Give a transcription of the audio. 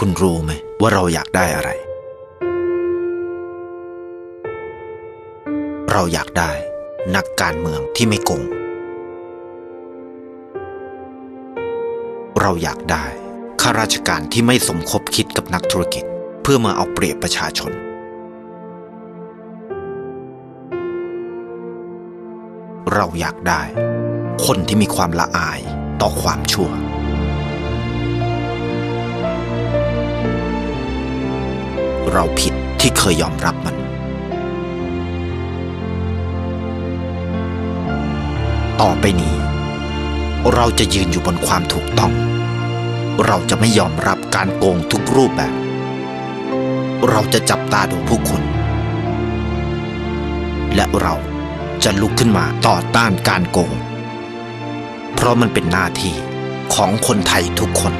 คุณรู้ไหมว่าเราอยากได้อะไร เราอยากได้นักการเมืองที่ไม่โกง เราอยากได้ข้าราชการที่ไม่สมคบคิดกับนักธุรกิจ เพื่อมาเอาเปรียบประชาชน เราอยากได้ คนที่มีความละอายต่อความชั่ว เราผิดที่เคยยอมรับมัน ต่อไปนี้ เราจะยืนอยู่บนความถูกต้อง เราจะไม่ยอมรับการโกงทุกรูปแบบ เราจะจับตาดูผู้คนและเราจะลุกขึ้นมาต่อต้านการโกง เพราะมันเป็นหน้าที่ของคนไทยทุกคน